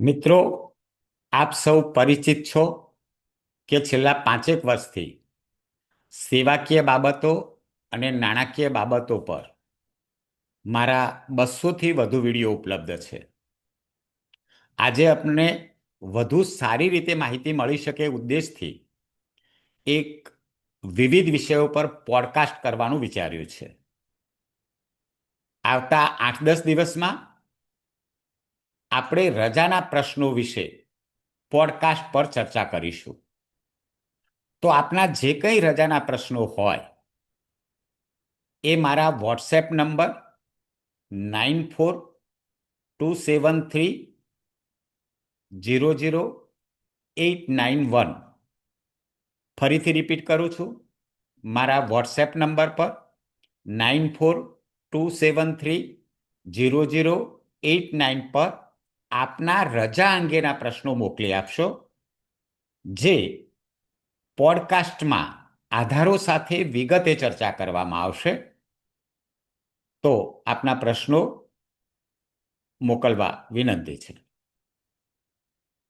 મિત્રો, આપ સૌ પરિચિત છો કે છેલ્લા પાંચેક વર્ષથી સેવાકીય બાબતો અને નાણાકીય બાબતો પર મારા બસોથી વધુ વીડિયો ઉપલબ્ધ છે. આજે આપને વધુ સારી રીતે માહિતી મળી શકે ઉદ્દેશથી એક વિવિધ વિષયો પર પોડકાસ્ટ કરવાનું વિચાર્યું છે. આવતા આઠ દસ દિવસમાં આપણે રજાના પ્રશ્નો વિશે પોડકાસ્ટ પર ચર્ચા કરીશું. તો આપના જે કંઈ રજાના પ્રશ્નો હોય, એ મારા WhatsApp number nine four two seven three zero zero eight nine one. ફરીથી રિપીટ કરું છું. મારા વોટ્સએપ નંબર પર nine four two seven three zero zero eight nine પર આપના રજા અંગેના પ્રશ્નો મોકલી આપશો, જે પોડકાસ્ટમાં આધારો સાથે વિગતે ચર્ચા કરવામાં આવશે. તો આપના પ્રશ્નો મોકલવા વિનંતી છે.